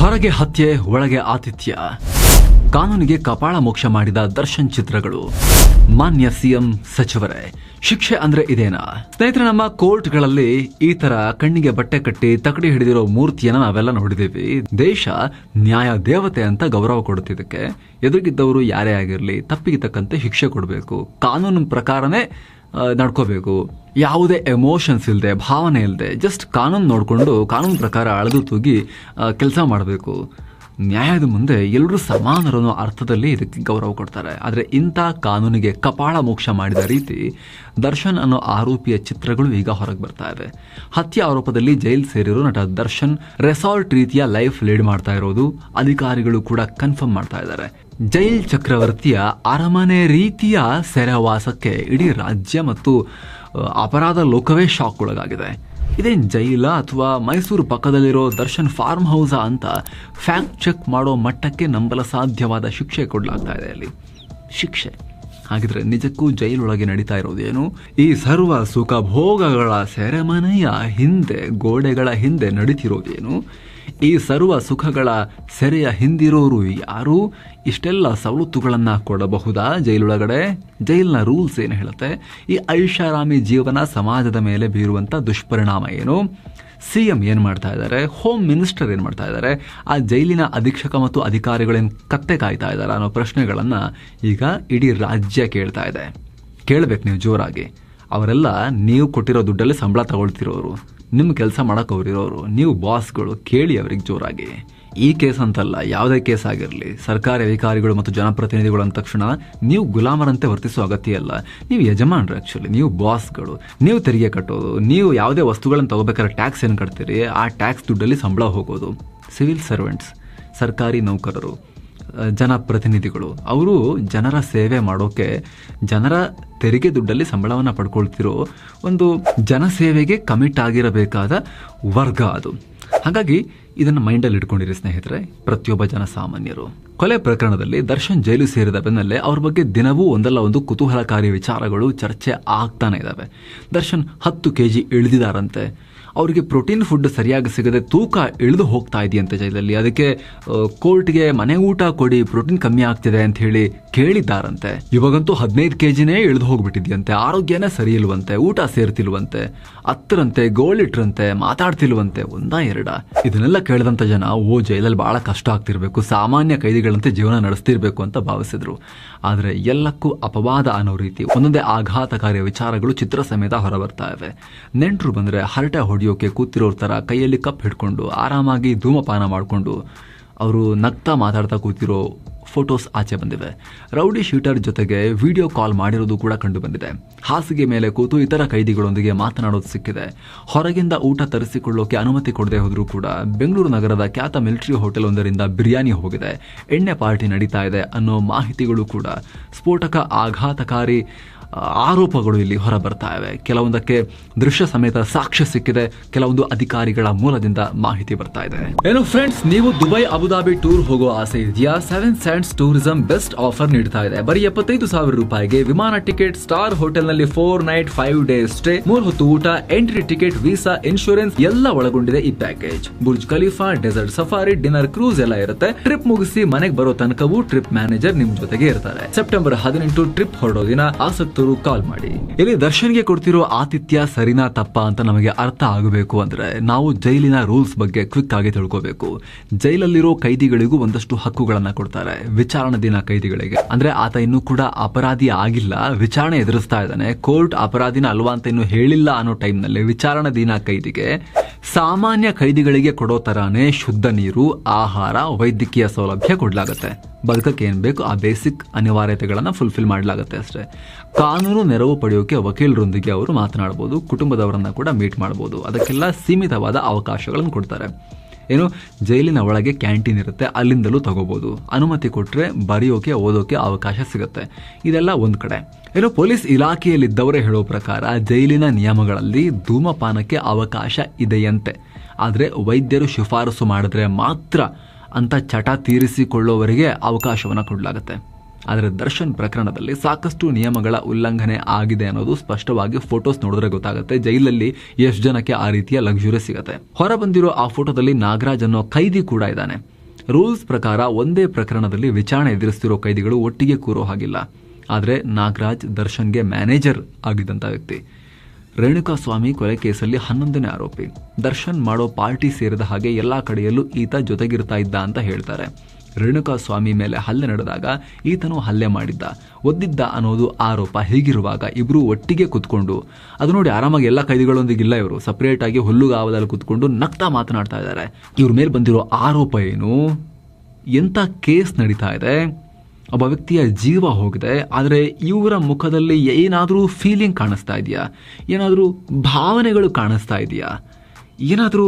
ಹೊರಗೆ ಹತ್ಯೆ, ಒಳಗೆ ಆತಿಥ್ಯ. ಕಾನೂನಿಗೆ ಕಪಾಳ ಮೋಕ್ಷ ಮಾಡಿದ ದರ್ಶನ್ ಚಿತ್ರಗಳು. ಮಾನ್ಯ ಸಿಎಂ ಸಚಿವರೇ, ಶಿಕ್ಷೆ ಅಂದ್ರೆ ಇದೇನಾ? ಸ್ನೇಹಿತರೆ, ನಮ್ಮ ಕೋರ್ಟ್ಗಳಲ್ಲಿ ಈ ತರ ಕಣ್ಣಿಗೆ ಬಟ್ಟೆ ಕಟ್ಟಿ ತಕಡಿ ಹಿಡಿದಿರೋ ಮೂರ್ತಿಯನ್ನ ನಾವೆಲ್ಲ ನೋಡಿದೀವಿ ದೇಶ ನ್ಯಾಯ, ದೇವತೆ ಅಂತ ಗೌರವ ಕೊಡುತ್ತಿದ್ದಕ್ಕೆ. ಎದುರಿಗಿದ್ದವರು ಯಾರೇ ಆಗಿರಲಿ, ತಪ್ಪಿಗೆ ತಕ್ಕಂತೆ ಶಿಕ್ಷೆ ಕೊಡಬೇಕು. ಕಾನೂನು ಪ್ರಕಾರನೇ ನಡ್ಕೋಬೇಕು. ಯಾವುದೇ ಎಮೋಷನ್ಸ್ ಇಲ್ಲದೆ ಭಾವನೆ ಇಲ್ಲದೆ ಜಸ್ಟ್ ಕಾನೂನು ನೋಡಿಕೊಂಡು, ಕಾನೂನು ಪ್ರಕಾರ ಅಳೆದು ತೂಗಿ ಕೆಲಸ ಮಾಡಬೇಕು. ನ್ಯಾಯದ ಮುಂದೆ ಎಲ್ಲರೂ ಸಮಾನರು ಅರ್ಥದಲ್ಲಿ ಇದಕ್ಕೆ ಗೌರವ ಕೊಡ್ತಾರೆ. ಆದರೆ ಇಂಥ ಕಾನೂನಿಗೆ ಕಪಾಳ ಮೋಕ್ಷ ಮಾಡಿದ ರೀತಿ ದರ್ಶನ್ ಅನ್ನೋ ಆರೋಪಿಯ ಚಿತ್ರಗಳು ಈಗ ಹೊರಗೆ ಬರ್ತಾ ಇದೆ. ಹತ್ಯೆ ಆರೋಪದಲ್ಲಿ ಜೈಲ್ ಸೇರಿರೋ ನಟ ದರ್ಶನ್ ರೆಸಾರ್ಟ್ ರೀತಿಯ ಲೈಫ್ ಲೀಡ್ ಮಾಡ್ತಾ ಇರೋದು ಅಧಿಕಾರಿಗಳು ಕೂಡ ಕನ್ಫರ್ಮ್ ಮಾಡ್ತಾ ಇದ್ದಾರೆ. ಜೈಲ್ ಚಕ್ರವರ್ತಿಯ ಅರಮನೆ ರೀತಿಯ ಸೆರೆವಾಸಕ್ಕೆ ಇಡೀ ರಾಜ್ಯ ಮತ್ತು ಅಪರಾಧ ಲೋಕವೇ ಶಾಕ್ ಒಳಗಾಗಿದೆ ಇದೇನು ಜೈಲ ಅಥವಾ ಮೈಸೂರು ಪಕ್ಕದಲ್ಲಿರೋ ದರ್ಶನ್ ಫಾರ್ಮ್ ಹೌಸಾ ಅಂತ ಫ್ಯಾಕ್ಟ್ ಚೆಕ್ ಮಾಡೋ ಮಟ್ಟಕ್ಕೆ ನಂಬಲ ಸಾಧ್ಯವಾದ ಶಿಕ್ಷೆ ಕೊಡಲಾಗ್ತಾ ಇದೆ ಅಲ್ಲಿ. ಶಿಕ್ಷೆ. ಹಾಗಿದ್ರೆ ನಿಜಕ್ಕೂ ಜೈಲೊಳಗೆ ನಡೀತಾ ಇರೋದೇನು? ಈ ಸರ್ವ ಸುಖ ಭೋಗಗಳ ಸೆರೆಮನೆಯ ಹಿಂದೆ, ಗೋಡೆಗಳ ಹಿಂದೆ ನಡೀತಿರೋದೇನು? ಈ ಸರ್ವ ಸುಖಗಳ ಸೆರೆಯ ಹಿಂದಿರೋರು ಯಾರು? ಇಷ್ಟೆಲ್ಲ ಸವಲತ್ತುಗಳನ್ನ ಕೊಡಬಹುದಾ ಜೈಲೊಳಗಡೆ? ಜೈಲ್ನ ರೂಲ್ಸ್ ಏನು ಹೇಳುತ್ತೆ? ಈ ಐಷಾರಾಮಿ ಜೀವನ ಸಮಾಜದ ಮೇಲೆ ಬೀರುವಂತ ದುಷ್ಪರಿಣಾಮ ಏನು? ಸಿಎಂ ಏನು ಮಾಡ್ತಾ ಇದ್ದಾರೆ? ಹೋಮ್ ಮಿನಿಸ್ಟರ್ ಏನು ಮಾಡ್ತಾ ಇದ್ದಾರೆ? ಆ ಜೈಲಿನ ಅಧೀಕ್ಷಕ ಮತ್ತು ಅಧಿಕಾರಿಗಳೇನು ಕತ್ತೆ ಕಾಯ್ತಾ ಇದ್ದಾರೆ ಅನ್ನೋ ಪ್ರಶ್ನೆಗಳನ್ನು ಈಗ ಇಡೀ ರಾಜ್ಯ ಕೇಳ್ತಾ ಇದೆ. ಕೇಳಬೇಕು ನೀವು ಜೋರಾಗಿ. ಅವರೆಲ್ಲ ನೀವು ಕೊಟ್ಟಿರೋ ದುಡ್ಡಲ್ಲೇ ಸಂಬಳ ತಗೊಳ್ತಿರೋರು. ನಿಮ್ಮ ಕೆಲಸ ಮಾಡೋಕೆ ಅವರಿರೋರು. ನೀವು ಬಾಸ್ಗಳು ಕೇಳಿ ಅವ್ರಿಗೆ ಜೋರಾಗಿ. ಈ ಕೇಸ್ ಅಂತಲ್ಲ, ಯಾವುದೇ ಕೇಸ್ ಆಗಿರಲಿ, ಸರ್ಕಾರಿ ಅಧಿಕಾರಿಗಳು ಮತ್ತು ಜನಪ್ರತಿನಿಧಿಗಳು ಅಂದ ತಕ್ಷಣ ನೀವು ಗುಲಾಮರಂತೆ ವರ್ತಿಸುವ ಅಗತ್ಯ ಇಲ್ಲ. ನೀವು ಯಜಮಾನ್ರು ಆ್ಯಕ್ಚುಲಿ ನೀವು ಬಾಸ್ಗಳು ನೀವು ತೆರಿಗೆ ಕಟ್ಟೋದು, ನೀವು ಯಾವುದೇ ವಸ್ತುಗಳನ್ನು ತಗೋಬೇಕಾದ್ರೆ ಟ್ಯಾಕ್ಸ್ ಏನು ಕಟ್ತೀರಿ? ಆ ಟ್ಯಾಕ್ಸ್ ದುಡ್ಡಲ್ಲಿ ಸಂಬಳ ಹೋಗೋದು. ಸಿವಿಲ್ ಸರ್ವೆಂಟ್ಸ್ ಸರ್ಕಾರಿ ನೌಕರರು ಜನಪ್ರತಿನಿಧಿಗಳು, ಅವರು ಜನರ ಸೇವೆ ಮಾಡೋಕೆ, ಜನರ ತೆರಿಗೆ ದುಡ್ಡಲ್ಲಿ ಸಂಬಳವನ್ನು ಪಡ್ಕೊಳ್ತಿರೋ ಒಂದು ಜನಸೇವೆಗೆ ಕಮಿಟ್ ಆಗಿರಬೇಕಾದ ವರ್ಗ ಅದು. ಹಾಗಾಗಿ ಇದನ್ನು ಮೈಂಡಲ್ಲಿ ಇಟ್ಕೊಂಡಿರಿ ಸ್ನೇಹಿತರೆ, ಪ್ರತಿಯೊಬ್ಬ ಜನ ಸಾಮಾನ್ಯರು. ಕೊಲೆ ಪ್ರಕರಣದಲ್ಲಿ ದರ್ಶನ್ ಜೈಲು ಸೇರಿದ ಬೆನ್ನಲ್ಲೇ ಅವ್ರ ಬಗ್ಗೆ ದಿನವೂ ಒಂದಲ್ಲ ಒಂದು ಕುತೂಹಲಕಾರಿ ವಿಚಾರಗಳು ಚರ್ಚೆ ಆಗ್ತಾನೆ ಇದ್ದಾವೆ ದರ್ಶನ್ ಹತ್ತು ಕೆ ಜಿ ಇಳಿದಿದಾರಂತೆ. ಅವರಿಗೆ ಪ್ರೋಟೀನ್ ಫುಡ್ ಸರಿಯಾಗಿ ಸಿಗದೆ ತೂಕ ಇಳಿದು ಹೋಗ್ತಾ ಇದೆಯಂತೆ ಜೈಲಲ್ಲಿ? ಅದಕ್ಕೆ ಕೋರ್ಟ್ಗೆ ಮನೆ ಊಟ ಕೊಡಿ, ಪ್ರೋಟೀನ್ ಕಮ್ಮಿ ಆಗ್ತಿದೆ ಅಂತ ಹೇಳಿ ಕೇಳಿದ್ದಾರಂತೆ. ಇವಾಗಂತೂ ಹದಿನೈದು ಕೆಜಿನೇ ಇಳಿದು ಹೋಗ್ಬಿಟ್ಟಿದ್ಯಂತೆ. ಆರೋಗ್ಯನೇ ಸರಿ ಇಲ್ವಂತೆ, ಊಟ ಸೇರ್ತಿಲ್ವಂತೆ, ಹತ್ತರಂತೆ, ಗೋಳಿಟ್ರಂತೆ, ಮಾತಾಡ್ತಿಲ್ವಂತೆ, ಒಂದಾ ಎರಡ. ಇದನ್ನೆಲ್ಲ ಕೇಳಿದಂತ ಜನ, ಓ, ಜೈಲಲ್ಲಿ ಬಹಳ ಕಷ್ಟ ಆಗ್ತಿರ್ಬೇಕು, ಸಾಮಾನ್ಯ ಕೈದಿಗಳಂತೆ ಜೀವನ ನಡೆಸ್ತಿರ್ಬೇಕು ಅಂತ ಭಾವಿಸಿದ್ರು. ಆದ್ರೆ ಎಲ್ಲಕ್ಕೂ ಅಪವಾದ ಅನ್ನೋ ರೀತಿ ಒಂದೊಂದೇ ಆಘಾತಕಾರಿ ವಿಚಾರಗಳು ಚಿತ್ರ ಸಮೇತ ಹೊರಬರ್ತಾ ಇವೆ ನೆಂಟರು ಬಂದ್ರೆ ಹರಟೆ ಹೊಡೆಯೋಕೆ ಕೂತಿರೋರ್ ಥರ ಕೈಯಲ್ಲಿ ಕಪ್ ಹಿಡ್ಕೊಂಡು ಆರಾಮಾಗಿ ಧೂಮಪಾನ ಮಾಡಿಕೊಂಡು ಅವರು ನಗ್ತಾ ಮಾತಾಡ್ತಾ ಕೂತಿರೋ ಫೋಟೋಸ್ ಆಚೆ ಬಂದಿವೆ. ರೌಡಿ ಶೂಟರ್ ಜೊತೆಗೆ ವಿಡಿಯೋ ಕಾಲ್ ಮಾಡಿರೋದು ಕೂಡ ಕಂಡು ಬಂದಿದೆ ಹಾಸಿಗೆ ಮೇಲೆ ಕೂತು ಇತರ ಕೈದಿಗಳೊಂದಿಗೆ ಮಾತನಾಡೋದು ಸಿಕ್ಕಿದೆ. ಹೊರಗಿಂದ ಊಟ ತರಿಸಿಕೊಳ್ಳೋಕೆ ಅನುಮತಿ ಕೊಡದೆ ಹೋದರೂ ಕೂಡ ಬೆಂಗಳೂರು ನಗರದ ಖ್ಯಾತ ಮಿಲಿಟರಿ ಹೋಟೆಲ್ ಒಂದರಿಂದ ಬಿರಿಯಾನಿ ಹೋಗಿದೆ. ಎಣ್ಣೆ ಪಾರ್ಟಿ ನಡೀತಾ ಇದೆ ಅನ್ನೋ ಮಾಹಿತಿಗಳು ಕೂಡ. ಸ್ಫೋಟಕ ಆಘಾತಕಾರಿ ಆರೋಪಗಳು ಇಲ್ಲಿ ಹೊರ ಬರ್ತಾ ಇವೆ ಕೆಲವೊಂದಕ್ಕೆ ದೃಶ್ಯ ಸಮೇತ ಸಾಕ್ಷ್ಯ ಸಿಕ್ಕಿದೆ. ಕೆಲವೊಂದು ಅಧಿಕಾರಿಗಳ ಮೂಲದಿಂದ ಮಾಹಿತಿ ಬರ್ತಾ ಇದೆ. ಏನು ಫ್ರೆಂಡ್ಸ್ ನೀವು ದುಬೈ, ಅಬುದಾಬಿ ಟೂರ್ ಹೋಗೋ ಆಸೆ ಇದೆಯಾ? Seven sands tourism best offer ನೀಡ್ತಾ ಇದೆ. ಬರೀ ಎಪ್ಪತ್ತೈದು ಸಾವಿರ ರೂಪಾಯಿಗೆ ವಿಮಾನ ಟಿಕೆಟ್ ಸ್ಟಾರ್ ಹೋಟೆಲ್ನಲ್ಲಿ four night five days stay ಮೂರ್ ಹೊತ್ತು ಊಟ ಎಂಟ್ರಿ ಟಿಕೆಟ್ ವೀಸಾ ಇನ್ಶೂರೆನ್ಸ್ ಎಲ್ಲ ಒಳಗೊಂಡಿದೆ ಈ package Burj Khalifa desert safari dinner cruise ಎಲ್ಲ ಇರುತ್ತೆ. ಟ್ರಿಪ್ ಮುಗಿಸಿ ಮನೆಗೆ ಬರೋ ತನಕವೂ ಟ್ರಿಪ್ ಮ್ಯಾನೇಜರ್ ನಿಮ್ ಜೊತೆಗೆ ಇರ್ತಾರೆ. ಸೆಪ್ಟೆಂಬರ್ ಹದಿನೆಂಟು ಟ್ರಿಪ್ ಹೊರಡೋ ದಿನ ಆಸಕ್ತರು ಕಾಲ್ ಮಾಡಿ. ಇಲ್ಲಿ ದರ್ಶನ್ಗೆ ಕೊಡ್ತಿರೋ ಆತಿಥ್ಯ ಸರಿನಾ ತಪ್ಪ ಅಂತ ನಮಗೆ ಅರ್ಥ ಆಗಬೇಕು ಅಂದ್ರೆ ನಾವು ಜೈಲಿನ ರೂಲ್ಸ್ ಬಗ್ಗೆ ಕ್ವಿಕ್ ಆಗಿ ತಿಳ್ಕೋಬೇಕು. ಜೈಲಲ್ಲಿರೋ ಕೈದಿಗಳಿಗೂ ಒಂದಷ್ಟು ಹಕ್ಕುಗಳನ್ನ ಕೊಡ್ತಾರೆ. ವಿಚಾರಣೆ ದಿನ ಕೈದಿಗಳಿಗೆ. ಅಂದ್ರೆ ಆತ ಇನ್ನೂ ಕೂಡ ಅಪರಾಧಿ ಆಗಿಲ್ಲ. ವಿಚಾರಣೆ ಎದುರಿಸ್ತಾ ಇದ್ದಾನೆ. ಕೋರ್ಟ್ ಅಪರಾಧಿನ ಅಲ್ವಾ ಅಂತ ಇನ್ನು ಹೇಳಿಲ್ಲ ಅನ್ನೋ ಟೈಮ್ನಲ್ಲಿ ವಿಚಾರಣೆ ದಿನ ಕೈದಿಗೆ. ಸಾಮಾನ್ಯ ಕೈದಿಗಳಿಗೆ ಕೊಡೋ ತರಾನೇ ಶುದ್ಧ ನೀರು, ಆಹಾರ, ವೈದ್ಯಕೀಯ ಸೌಲಭ್ಯ ಕೊಡ್ಲಾಗತ್ತೆ. ಬದುಕಕ್ಕೆ ಏನು ಬೇಕು ಆ ಬೇಸಿಕ್ ಅನಿವಾರ್ಯತೆಗಳನ್ನು ಫುಲ್ಫಿಲ್ ಮಾಡಲಾಗುತ್ತೆ ಅಷ್ಟೇ. ಕಾನೂನು ನೆರವು ಪಡೆಯೋಕೆ ವಕೀಲರೊಂದಿಗೆ ಅವರು ಮಾತನಾಡಬಹುದು ಕುಟುಂಬದವರನ್ನು ಕೂಡ ಮೀಟ್ ಮಾಡಬಹುದು ಅದಕ್ಕೆಲ್ಲ ಸೀಮಿತವಾದ ಅವಕಾಶಗಳನ್ನು ಕೊಡ್ತಾರೆ. ಏನು, ಜೈಲಿನ ಒಳಗೆ ಕ್ಯಾಂಟೀನ್ ಇರುತ್ತೆ, ಅಲ್ಲಿಂದಲೂ ತಗೋಬೋದು. ಅನುಮತಿ ಕೊಟ್ಟರೆ ಬರೆಯೋಕೆ, ಓದೋಕೆ ಅವಕಾಶ ಸಿಗುತ್ತೆ. ಇದೆಲ್ಲ ಒಂದು ಕಡೆ. ಏನು, ಪೊಲೀಸ್ ಇಲಾಖೆಯಲ್ಲಿದ್ದವರೇ ಹೇಳೋ ಪ್ರಕಾರ ಜೈಲಿನ ನಿಯಮಗಳಲ್ಲಿ ಧೂಮಪಾನಕ್ಕೆ ಅವಕಾಶ ಇದೆಯಂತೆ. ಆದರೆ ವೈದ್ಯರು ಶಿಫಾರಸು ಮಾಡಿದ್ರೆ ಮಾತ್ರ ಅಂತ ಚಟ ತೀರಿಸಿಕೊಳ್ಳೋವರಿಗೆ ಅವಕಾಶವನ್ನು ಕೊಡಲಾಗುತ್ತೆ. ಆದರೆ ದರ್ಶನ್ ಪ್ರಕರಣದಲ್ಲಿ ಸಾಕಷ್ಟು ನಿಯಮಗಳ ಉಲ್ಲಂಘನೆ ಆಗಿದೆ ಅನ್ನೋದು ಸ್ಪಷ್ಟವಾಗಿ ಫೋಟೋಸ್ ನೋಡಿದ್ರೆ ಗೊತ್ತಾಗುತ್ತೆ. ಜೈಲಲ್ಲಿ ಎಷ್ಟು ಜನಕ್ಕೆ ಆ ರೀತಿಯ ಲಕ್ಸುರಿ ಸಿಗುತ್ತೆ. ಹೊರ ಬಂದಿರೋ ಆ ಫೋಟೋದಲ್ಲಿ ನಾಗರಾಜ್ ಅನ್ನೋ ಖೈದಿ ಕೂಡ ಇದ್ದಾನೆ. ರೂಲ್ಸ್ ಪ್ರಕಾರ ಒಂದೇ ಪ್ರಕರಣದಲ್ಲಿ ವಿಚಾರಣೆ ಎದುರಿಸ್ತಿರೋ ಕೈದಿಗಳು ಒಟ್ಟಿಗೆ ಕೂರೋ ಹಾಗಿಲ್ಲ. ಆದರೆ ನಾಗರಾಜ್ ದರ್ಶನ್ಗೆ ಮ್ಯಾನೇಜರ್ ಆಗಿದ್ದಂಥ ವ್ಯಕ್ತಿ. ರೇಣುಕಾ ಸ್ವಾಮಿ ಕೊಲೆ ಕೇಸಲ್ಲಿ ಹನ್ನೊಂದನೇ ಆರೋಪಿ. ದರ್ಶನ್ ಮಾಡೋ ಪಾರ್ಟಿ ಸೇರಿದ ಹಾಗೆ ಎಲ್ಲಾ ಕಡೆಯಲ್ಲೂ ಈತ ಜೊತೆಗಿರ್ತಾ ಇದ್ದ ಅಂತ ಹೇಳ್ತಾರೆ. ರೇಣುಕಾ ಸ್ವಾಮಿ ಮೇಲೆ ಹಲ್ಲೆ ನಡೆದಾಗ ಈತನು ಹಲ್ಲೆ ಮಾಡಿದ್ದ. ಒದ್ದಿದ್ದ ಅನ್ನೋದು ಆರೋಪ ಹೀಗಿರುವಾಗ ಇಬ್ರು ಒಟ್ಟಿಗೆ ಕುತ್ಕೊಂಡು. ಅದು ನೋಡಿ ಆರಾಮಾಗಿ ಎಲ್ಲ ಕೈದಿಗಳೊಂದಿಗಿಲ್ಲ ಇವರು. ಸಪ್ರೇಟ್ ಆಗಿ ಹುಲ್ಲುಗಾವದಲ್ಲಿ ಕುತ್ಕೊಂಡು ನಗ್ತಾ ಮಾತನಾಡ್ತಾ ಇದ್ದಾರೆ. ಇವ್ರ ಮೇಲೆ ಬಂದಿರೋ ಆರೋಪ ಏನು? ಎಂಥ ಕೇಸ್ ನಡೀತಾ ಇದೆ? ಒಬ್ಬ ವ್ಯಕ್ತಿಯ ಜೀವ ಹೋಗಿದೆ, ಆದರೆ ಇವರ ಮುಖದಲ್ಲಿ ಏನಾದರೂ ಫೀಲಿಂಗ್ ಕಾಣಿಸ್ತಾ ಇದೆಯಾ? ಏನಾದರೂ ಭಾವನೆಗಳು ಕಾಣಿಸ್ತಾ ಇದೆಯಾ? ಏನಾದರೂ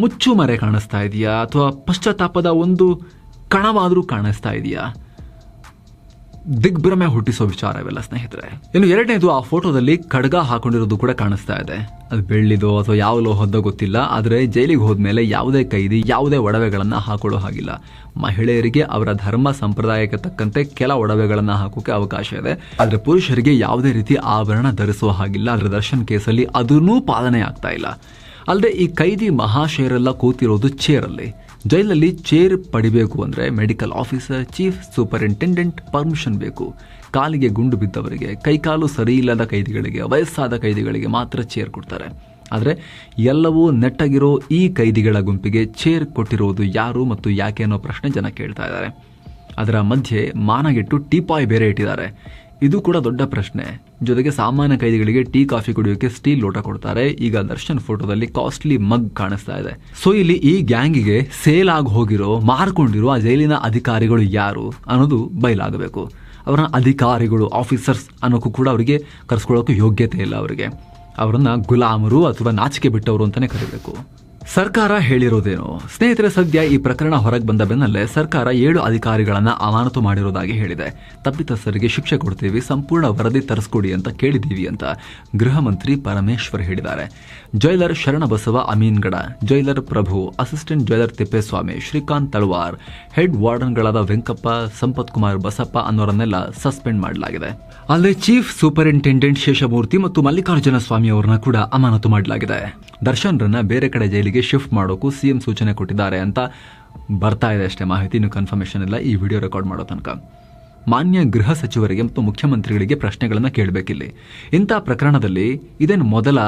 ಮುಚ್ಚುಮರೆ ಕಾಣಿಸ್ತಾ ಇದೆಯಾ? ಅಥವಾ ಪಶ್ಚಾತ್ತಾಪದ ಒಂದು ಕಣವಾದರೂ ಕಾಣಿಸ್ತಾ ಇದೆಯಾ? ದಿಗ್ಭ್ರಮೆ ಹುಟ್ಟಿಸೋ ವಿಚಾರ ಇವೆಲ್ಲ ಸ್ನೇಹಿತರೆ. ಇನ್ನು ಎರಡನೇದು ಆ ಫೋಟೋದಲ್ಲಿ ಖಡ್ಗ ಹಾಕೊಂಡಿರೋದು ಕೂಡ ಕಾಣಿಸ್ತಾ ಇದೆ. ಅದು ಬೆಳ್ಳಿದೋ ಅಥವಾ ಯಾವ ಲೋಹದ್ದೋ ಗೊತ್ತಿಲ್ಲ, ಆದರೆ ಜೈಲಿಗೆ ಹೋದ್ಮೇಲೆ ಯಾವುದೇ ಕೈದಿ, ಯಾವುದೇ ಒಡವೆಗಳನ್ನು ಹಾಕೊಳ್ಳೋ ಹಾಗಿಲ್ಲ. ಮಹಿಳೆಯರಿಗೆ ಅವರ ಧರ್ಮ ಸಂಪ್ರದಾಯಕ್ಕೆ ತಕ್ಕಂತೆ ಕೆಲ ಒಡವೆಗಳನ್ನು ಹಾಕೋಕೆ ಅವಕಾಶ ಇದೆ. ಆದರೆ ಪುರುಷರಿಗೆ ಯಾವುದೇ ರೀತಿ ಆಭರಣ ಧರಿಸುವ ಹಾಗಿಲ್ಲ. ಅದರ ದರ್ಶನ್ ಕೇಸಲ್ಲಿ ಅದನ್ನೂ ಪಾಲನೆ ಆಗ್ತಾ ಇಲ್ಲ. ಅಲ್ಲದೆ ಈ ಕೈದಿ ಮಹಾಶಯರೆಲ್ಲ ಕೂತಿರೋದು ಚೇರಲ್ಲಿ ಜೈಲಲ್ಲಿ ಚೇರ್ ಪಡಿಬೇಕು ಅಂದರೆ medical officer, chief superintendent permission ಬೇಕು. ಕಾಲಿಗೆ ಗುಂಡು ಬಿದ್ದವರಿಗೆ, ಕೈಕಾಲು ಸರಿ ಇಲ್ಲದ ಕೈದಿಗಳಿಗೆ, ವಯಸ್ಸಾದ ಕೈದಿಗಳಿಗೆ ಮಾತ್ರ ಚೇರ್ ಕೊಡ್ತಾರೆ. ಆದರೆ ಎಲ್ಲವೂ ನೆಟ್ಟಗಿರೋ ಈ ಕೈದಿಗಳ ಗುಂಪಿಗೆ ಚೇರ್ ಕೊಟ್ಟಿರುವುದು ಯಾರು ಮತ್ತು ಯಾಕೆ ಅನ್ನೋ ಪ್ರಶ್ನೆ ಜನ ಕೇಳ್ತಾ ಇದ್ದಾರೆ. ಅದರ ಮಧ್ಯೆ ಮಾನಗೆಟ್ಟು ಟೀಪಾಯ್ ಬೇರೆ ಇಟ್ಟಿದ್ದಾರೆ. ಇದು ಕೂಡ ದೊಡ್ಡ ಪ್ರಶ್ನೆ. ಜೊತೆಗೆ ಸಾಮಾನ್ಯ ಕೈದಿಗಳಿಗೆ ಟೀ, ಕಾಫಿ ಕುಡಿಯೋಕೆ ಸ್ಟೀಲ್ ಲೋಟ ಕೊಡ್ತಾರೆ. ಈಗ ದರ್ಶನ್ ಫೋಟೋದಲ್ಲಿ ಕಾಸ್ಟ್ಲಿ ಮಗ್ ಕಾಣಿಸ್ತಾ ಇದೆ. ಸೊ ಇಲ್ಲಿ ಈ ಗ್ಯಾಂಗಿಗೆ ಸೇಲ್ ಆಗಿ ಹೋಗಿರೋ, ಮಾರ್ಕೊಂಡಿರೋ ಆ ಜೈಲಿನ ಅಧಿಕಾರಿಗಳು ಯಾರು ಅನ್ನೋದು ಬಯಲಾಗಬೇಕು. ಅವರ ಅಧಿಕಾರಿಗಳು, ಆಫೀಸರ್ಸ್ ಅನ್ನೋಕ್ಕೂ ಕೂಡ ಅವರಿಗೆ ಕರೆಸ್ಕೊಳ್ಳೋಕೆ ಯೋಗ್ಯತೆ ಇಲ್ಲ ಅವರಿಗೆ. ಅವರನ್ನ ಗುಲಾಮರು ಅಥವಾ ನಾಚಿಕೆ ಬಿಟ್ಟವರು ಅಂತಾನೆ ಕರಿಬೇಕು. ಸರ್ಕಾರ ಹೇಳಿರೋದೇನು? ಸ್ನೇಹಿತರೆ, ಸದ್ಯ ಈ ಪ್ರಕರಣ ಹೊರಗೆ ಬಂದ ಬೆನ್ನಲ್ಲೇ ಸರ್ಕಾರ ಏಳು ಅಧಿಕಾರಿಗಳನ್ನ ಅಮಾನತು ಮಾಡಿರೋದಾಗಿ ಹೇಳಿದೆ. ತಪ್ಪಿತಸ್ಥರಿಗೆ ಶಿಕ್ಷೆ ಕೊಡ್ತೀವಿ, ಸಂಪೂರ್ಣ ವರದಿ ತರಿಸ್ಕೊಡಿ ಅಂತ ಕೇಳಿದ್ದೀವಿ ಅಂತ ಗೃಹ ಮಂತ್ರಿ ಪರಮೇಶ್ವರ್ ಹೇಳಿದ್ದಾರೆ. Jailer Sharanabasava Amingad, jailer Prabhu, assistant jailer Thippeswamy, Srikanth Talawar, head ವಾರ್ಡನ್ಗಳಾದ Venkappa, Sampath Kumar Basappa ಅನ್ನೋರನ್ನೆಲ್ಲ ಸಸ್ಪೆಂಡ್ ಮಾಡಲಾಗಿದೆ. ಅಲ್ಲಿ ಚೀಫ್ ಸೂಪರಿಂಟೆಂಡೆಂಟ್ ಶೇಷಮೂರ್ತಿ ಮತ್ತು ಮಲ್ಲಿಕಾರ್ಜುನ ಸ್ವಾಮಿ ಅವರನ್ನ ಕೂಡ ಅಮಾನತು ಮಾಡಲಾಗಿದೆ. ದರ್ಶನ್ರನ್ನ ಬೇರೆ ಕಡೆ ಜೈಲಿಗೆ ಶಿಫ್ಟ್ ಮಾಡೋಕು ಸಿಎಂ ಸೂಚನೆ ಕೊಟ್ಟಿದ್ದಾರೆ ಅಂತ ಬರ್ತಾ ಇದೆ ಅಷ್ಟೇ. ಮಾಹಿತಿ ಇನ್ನು ಕನ್ಫರ್ಮೇಷನ್ ಇಲ್ಲ. ಈ ವಿಡಿಯೋ ರೆಕಾರ್ಡ್ ಮಾಡೋ ತನಕ. ಮಾನ್ಯ ಗೃಹ ಸಚಿವರಿಗೆ ಮತ್ತು ಮುಖ್ಯಮಂತ್ರಿಗಳಿಗೆ ಪ್ರಶ್ನೆಗಳನ್ನು ಕೇಳಬೇಕಿಲ್ಲಿ. ಇಂಥ ಪ್ರಕರಣದಲ್ಲಿ ಇದೇನು ಮೊದಲ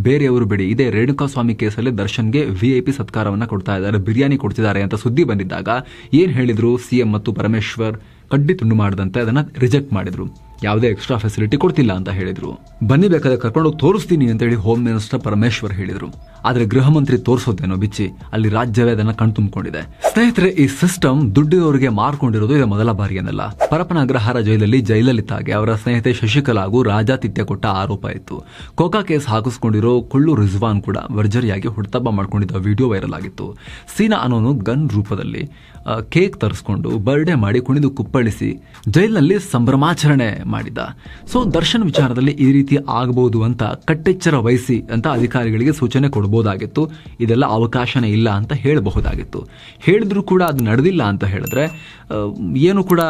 ಬೇರೆಯವರು ಬಿಡಿ. ಇದೇ ರೇಣುಕಾಸ್ವಾಮಿ ಕೇಸಲ್ಲಿ ದರ್ಶನ್ಗೆ ವಿ ಐ ಪಿ ಸತ್ಕಾರವನ್ನ ಕೊಡ್ತಾ ಇದ್ದಾರೆ. ಬಿರಿಯಾನಿ ಕೊಡ್ತಿದ್ದಾರೆ ಅಂತ ಸುದ್ದಿ ಬಂದಿದ್ದಾಗ ಏನ್ ಹೇಳಿದ್ರು ಸಿಎಂ ಮತ್ತು ಪರಮೇಶ್ವರ್? ಕಡ್ಡಿ ತುಂಡು ಮಾಡದಂತೆ. ಅದನ್ನ ರಿಜೆಕ್ಟ್ ಮಾಡಿದ್ರು. ಯಾವುದೇ ಎಕ್ಸ್ಟ್ರಾ ಫೆಸಿಲಿಟಿ ಕೊಡ್ತಿಲ್ಲ ಅಂತ ಹೇಳಿದ್ರು. ಬನ್ನಿ ಬೇಕಾದ್ರೆ ಕರ್ಕೊಂಡೋಗಿ ತೋರಿಸ್ತೀನಿ ಅಂತ ಹೇಳಿ ಹೋಮ್ ಮಿನಿಸ್ಟರ್ ಪರಮೇಶ್ವರ್ ಹೇಳಿದ್ರು. ಆದ್ರೆ ಗೃಹ ಮಂತ್ರಿ ತೋರಿಸೋದೇನೋ ಬಿಚ್ಚಿ, ಅಲ್ಲಿ ರಾಜ್ಯವೇ ಅದನ್ನ ಕಣ್ತುಂಬಿಕೊಂಡಿದೆ. ಸ್ನೇಹಿತರೆ, ಈ ಸಿಸ್ಟಮ್ ದುಡ್ಡಿನವರಿಗೆ ಮಾರ್ಕೊಂಡಿರೋದು ಇದು ಮೊದಲ ಬಾರಿ ಏನಲ್ಲ ಪರಪನ ಅಗ್ರಹಾರ ಜೈಲಲ್ಲಿ ಜೈಲಲಿತಾಗೆ ಅವರ ಸ್ನೇಹಿತೆ ಶಶಿಕಲಾ ಹಾಗೂ ರಾಜಾತಿಥ್ಯ ಕೊಟ್ಟ ಆರೋಪ ಇತ್ತು. ಕೋಕಾ ಕೇಸ್ ಹಾಕಿಸ್ಕೊಂಡಿರೋ ಕುಳ್ಳು ರಿಜ್ವಾನ್ ಕೂಡ ವರ್ಜರಿಯಾಗಿ ಹುಡ್ತಬ್ಬ ಮಾಡ್ಕೊಂಡಿದ್ದ ವಿಡಿಯೋ ವೈರಲ್ ಆಗಿತ್ತು. ಸೀನಾ ಅನ್ನೋನು ಗನ್ ರೂಪದಲ್ಲಿ ಕೇಕ್ ತರಿಸ್ಕೊಂಡು ಬರ್ಡೇ ಮಾಡಿ ಕುಣಿದು ಕುಪ್ಪಳಿಸಿ, ಜೈಲಿನಲ್ಲಿ ಸಂಭ್ರಮಾಚರಣೆ ಮಾಡಿದ್ದ ಸೊ ದರ್ಶನ್ ವಿಚಾರದಲ್ಲಿ ಈ ರೀತಿ ಆಗಬಹುದು ಅಂತ ಕಟ್ಟೆಚ್ಚರ ವಹಿಸಿ ಅಂತ ಅಧಿಕಾರಿಗಳಿಗೆ ಸೂಚನೆ ಕೊಡಬಹುದಾಗಿತ್ತು ಇದೆಲ್ಲ ಅವಕಾಶನೇ ಇಲ್ಲ ಅಂತ ಹೇಳಬಹುದಾಗಿತ್ತು. ಹೇಳಿದ್ರು ಕೂಡ ಅದು ನಡೆದಿಲ್ಲ ಅಂತ ಹೇಳಿದ್ರೆ ಏನು ಕೂಡ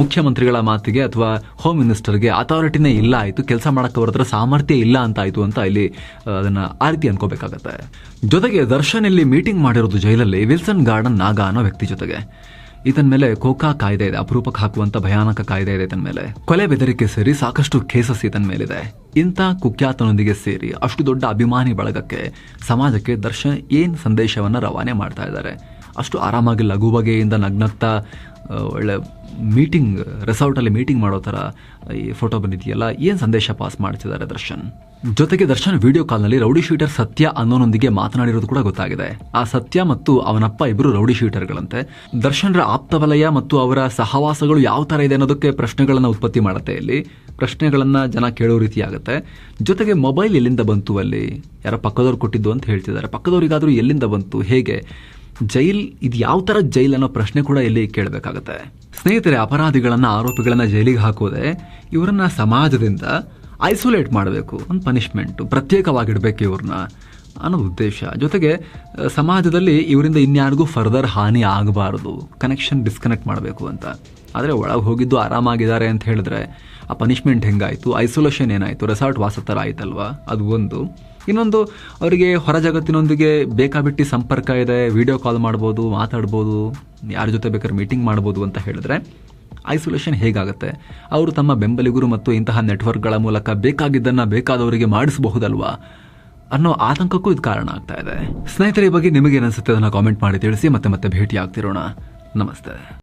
ಮುಖ್ಯಮಂತ್ರಿಗಳ ಮಾತಿಗೆ ಅಥವಾ ಹೋಮ್ ಮಿನಿಸ್ಟರ್ಗೆ ಅಥಾರಿಟಿನೇ ಇಲ್ಲ ಆಯಿತು, ಕೆಲಸ ಮಾಡಕ್ಕೆ ಹೊರತ್ರ ಸಾಮರ್ಥ್ಯ ಇಲ್ಲ ಅಂತ ಆಯಿತು ಅಂತ ಇಲ್ಲಿ ಅದನ್ನ ಆ ರೀತಿ ಅನ್ಕೋಬೇಕಾಗತ್ತೆ. ಜೊತೆಗೆ ದರ್ಶನ್ ಇಲ್ಲಿ ಮೀಟಿಂಗ್ ಮಾಡಿರೋದು ಜೈಲಲ್ಲಿ ವಿಲ್ಸನ್ ಗಾರ್ಡನ್ ನಾಗ ಅನ್ನೋ ವ್ಯಕ್ತಿ ಜೊತೆಗೆ. ಈತನ ಮೇಲೆ ಕೋಕಾ ಕಾಯ್ದೆ ಇದೆ, ಅಪರೂಪಕ್ಕೆ ಹಾಕುವಂತ ಭಯಾನಕ ಕಾಯ್ದೆ ಇದೆ ಈತನ ಮೇಲೆ. ಕೊಲೆ ಬೆದರಿಕೆ ಸೇರಿ ಸಾಕಷ್ಟು ಕೇಸಸ್ ಈತನ ಮೇಲಿದೆ. ಇಂಥ ಕುಖ್ಯಾತನೊಂದಿಗೆ ಸೇರಿ ಅಷ್ಟು ದೊಡ್ಡ ಅಭಿಮಾನಿ ಬಳಗಕ್ಕೆ ಸಮಾಜಕ್ಕೆ ದರ್ಶನ್ ಏನ್ ಸಂದೇಶವನ್ನ ರವಾನೆ ಮಾಡ್ತಾ ಇದ್ದಾರೆ? ಅಷ್ಟು ಆರಾಮಾಗಿ ಲಘು ಬಗೆಯಿಂದ ನಗ್ನಗ್ತಾ ಒಳ್ಳೆ ಮೀಟಿಂಗ್ ರೆಸಾರ್ಟ್ ಅಲ್ಲಿ ಮೀಟಿಂಗ್ ಮಾಡೋ ತರ ಈ ಫೋಟೋ ಬಂದಿದೆಯಲ್ಲ, ಏನು ಸಂದೇಶ ಪಾಸ್ ಮಾಡ್ತಿದ್ದಾರೆ ದರ್ಶನ್? ಜೊತೆಗೆ ದರ್ಶನ್ ವಿಡಿಯೋ ಕಾಲ್ನಲ್ಲಿ ರೌಡಿ ಶೀಟರ್ ಸತ್ಯ ಅನ್ನೋನೊಂದಿಗೆ ಮಾತನಾಡಿರೋದು ಕೂಡ ಗೊತ್ತಾಗಿದೆ. ಆ ಸತ್ಯ ಮತ್ತು ಅವನಪ್ಪ ಇಬ್ಬರು ರೌಡಿ ಶೀಟರ್ಗಳಂತೆ ದರ್ಶನ್ರ ಆಪ್ತ ವಲಯ ಮತ್ತು ಅವರ ಸಹವಾಸಗಳು ಯಾವ ತರ ಇದೆ ಅನ್ನೋದಕ್ಕೆ ಪ್ರಶ್ನೆಗಳನ್ನು ಉತ್ಪತ್ತಿ ಮಾಡುತ್ತೆ ಇಲ್ಲಿ. ಪ್ರಶ್ನೆಗಳನ್ನು ಜನ ಕೇಳೋ ರೀತಿ ಆಗುತ್ತೆ ಜೊತೆಗೆ ಮೊಬೈಲ್ ಎಲ್ಲಿಂದ ಬಂತು ಅಲ್ಲಿ? ಯಾರ ಪಕ್ಕದವ್ರು ಕೊಟ್ಟಿದ್ದು ಅಂತ ಹೇಳ್ತಿದ್ದಾರೆ. ಪಕ್ಕದವರಿಗಾದರೂ ಎಲ್ಲಿಂದ ಬಂತು? ಹೇಗೆ? ಜೈಲ್, ಇದು ಯಾವ ತರ ಜೈಲ್ ಅನ್ನೋ ಪ್ರಶ್ನೆ ಕೂಡ ಇಲ್ಲಿ ಕೇಳಬೇಕಾಗತ್ತೆ. ಸ್ನೇಹಿತರೆ, ಅಪರಾಧಿಗಳನ್ನು, ಆರೋಪಿಗಳನ್ನು ಜೈಲಿಗೆ ಹಾಕೋದೆ, ಇವರನ್ನ ಸಮಾಜದಿಂದ ಐಸೋಲೇಟ್ ಮಾಡಬೇಕು, ಒಂದು ಪನಿಷ್ಮೆಂಟು ಪ್ರತ್ಯೇಕವಾಗಿಡಬೇಕು ಇವ್ರನ್ನ ಅನ್ನೋ ಉದ್ದೇಶ. ಜೊತೆಗೆ ಸಮಾಜದಲ್ಲಿ ಇವರಿಂದ ಇನ್ಯಾರಿಗೂ ಫರ್ದರ್ ಹಾನಿ ಆಗಬಾರ್ದು ಕನೆಕ್ಷನ್ ಡಿಸ್ಕನೆಕ್ಟ್ ಮಾಡಬೇಕು ಅಂತ. ಆದರೆ ಒಳಗೆ ಹೋಗಿದ್ದು ಆರಾಮಾಗಿದ್ದಾರೆ ಅಂತ ಹೇಳಿದ್ರೆ, ಆ ಪನಿಷ್ಮೆಂಟ್ ಹೆಂಗಾಯಿತು? ಐಸೋಲೇಷನ್ ಏನಾಯಿತು? ರೆಸಾರ್ಟ್ ವಾಸ ಥರ ಆಯ್ತಲ್ವಾ ಅದು ಒಂದು. ಇನ್ನೊಂದು, ಅವರಿಗೆ ಹೊರ ಜಗತ್ತಿನೊಂದಿಗೆ ಬೇಕಾಬಿಟ್ಟಿ ಸಂಪರ್ಕ ಇದೆ ವಿಡಿಯೋ ಕಾಲ್ ಮಾಡ್ಬೋದು, ಮಾತಾಡ್ಬೋದು, ಯಾರ ಜೊತೆ ಬೇಕಾದ್ರೆ ಮೀಟಿಂಗ್ ಮಾಡ್ಬೋದು ಅಂತ ಹೇಳಿದ್ರೆ ಐಸೋಲೇಷನ್ ಹೇಗಾಗುತ್ತೆ? ಅವರು ತಮ್ಮ ಬೆಂಬಲಿಗರು ಮತ್ತು ಇಂತಹ ನೆಟ್ವರ್ಕ್ಗಳ ಮೂಲಕ ಬೇಕಾಗಿದ್ದನ್ನು ಬೇಕಾದವರಿಗೆ ಮಾಡಿಸಬಹುದಲ್ವಾ? ಅನ್ನೋ ಆತಂಕಕ್ಕೂ ಇದು ಕಾರಣ ಆಗ್ತಾ ಇದೆ. ಸ್ನೇಹಿತರೆ ಬಗ್ಗೆ ನಿಮಗೆ ಏನಿಸುತ್ತೆ ಅದನ್ನ ಕಾಮೆಂಟ್ ಮಾಡಿ ತಿಳಿಸಿ, ಮತ್ತೆ ಮತ್ತೆ ಭೇಟಿ ಆಗ್ತಿರೋಣ ನಮಸ್ತೆ.